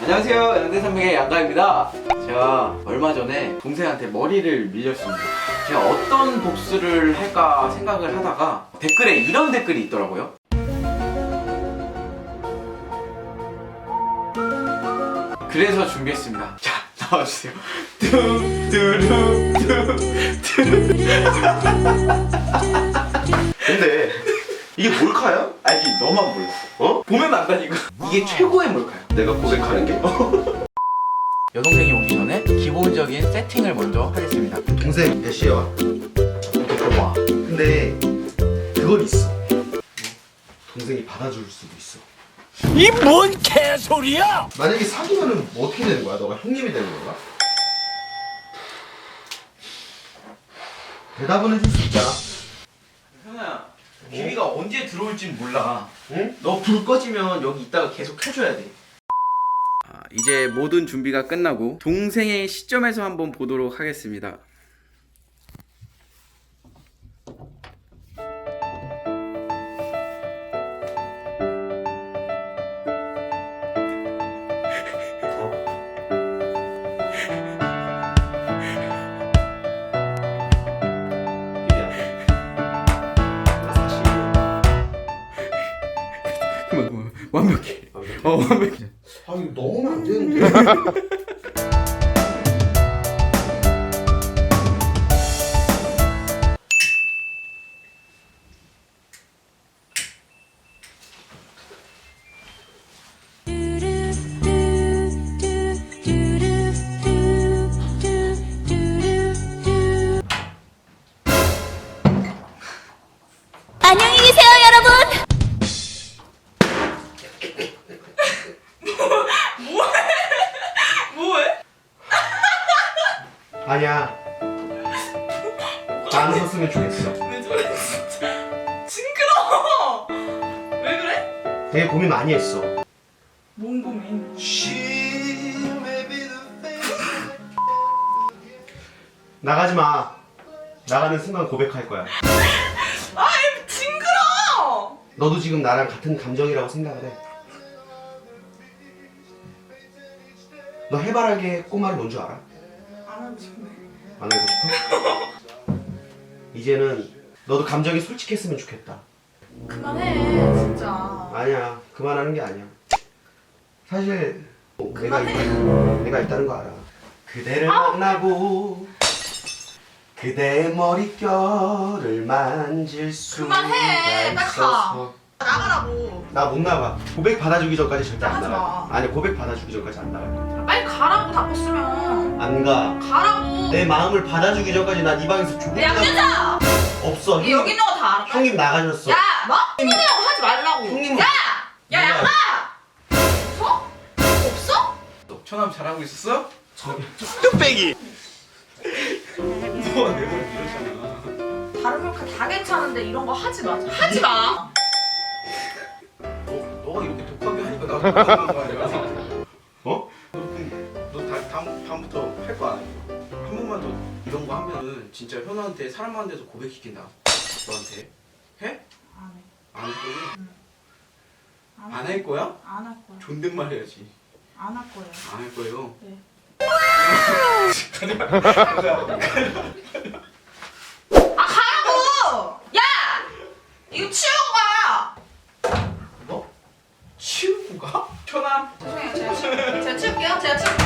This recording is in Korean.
안녕하세요. 양대산맥의 양가입니다. 제가 얼마 전에 동생한테 머리를 밀렸습니다. 제가 어떤 복수를 할까 생각을 하다가 댓글에 이런 댓글이 있더라고요. 그래서 준비했습니다. 자, 나와주세요. 뚜뚜루뚜 근데 이게 몰카야? 아니, 너만 몰라. 어? 보면 안다니까. 이게 최고의 몰카야. 내가 고백하는 게? 여동생이 오기 전에 기본적인 세팅을 먼저 하겠습니다. 동생 몇 시에 와? 와. 근데 그건 있어 동생이 받아줄 수도 있어 이 뭔 개소리야! 만약에 사귀면은 뭐 어떻게 되는 거야? 너가 형님이 되는 건가? 대답은 해줄 수 있잖아 현아야, 비비가 언제 들어올진 몰라. 응? 너 불 꺼지면 여기 있다가 계속 켜줘야 돼. 아, 이제 모든 준비가 끝나고 동생의 시점에서 한번 보도록 하겠습니다. 그만 완벽해. 어 완벽해. 아 이거 넣으면 안 되는데 아니야. 안 웃었으면 좋겠어. 왜 저래 진짜. 징그러워. 왜 그래? 되게 고민 많이 했어. 뭔 고민? 나가지 마. 나가는 순간 고백할 거야. 아이 징그러워! 너도 지금 나랑 같은 감정이라고 생각을 해. 너 해바라기에 꼬마를 뭔 줄 알아? 싶네 알고 싶어? 이제는 너도 감정이 솔직했으면 좋겠다. 그만해 진짜 아니야, 그만하는 게 아니야. 사실 내가. 있, 내가 있다는 거 알아. 그대를 만나고 그대의 머릿결을 만질 수가 그만해, 빨리 가. 있어서 나가라고 나 못 나가. 고백 받아주기 전까지 절대 안 나가지 나가. 마. 아니 고백 받아주기 전까지 안 나가. 빨리 가라고 바꿨으면 안 가. 가라고 내 마음을 받아주기 전까지 난 이 방에서 조금 야 양윤자 없어. 얘 여기 있는 거 다 알아 형님 나가셨어. 야 뭐? 형님이라고 하지 말라고 형님은- 야! 야 누가- 양아! 없어? 없어? 천암 잘하고 있었어? 뚝배기! 너가 내 머리 밀었잖아. 다른 몰카 다 괜찮은데 이런 거 하지 마 하지 마 너, 너가 이렇게 독하게 하니까 나도 독하는 거 아니야? 진짜 현우한테 사람 많은 데서 고백시킨다. 너한테. 해? 안 해 안 할 거야? 안안할 거야? 안 할 거야 존댓말 해야지. 안 할 거야 안 할 거예요. 네. 아 가라고! 야! 이거 치우고 가! 뭐? 치우고 가? 현암? 죄송해요 제가, 치, 제가 치울게요 제가 치울게요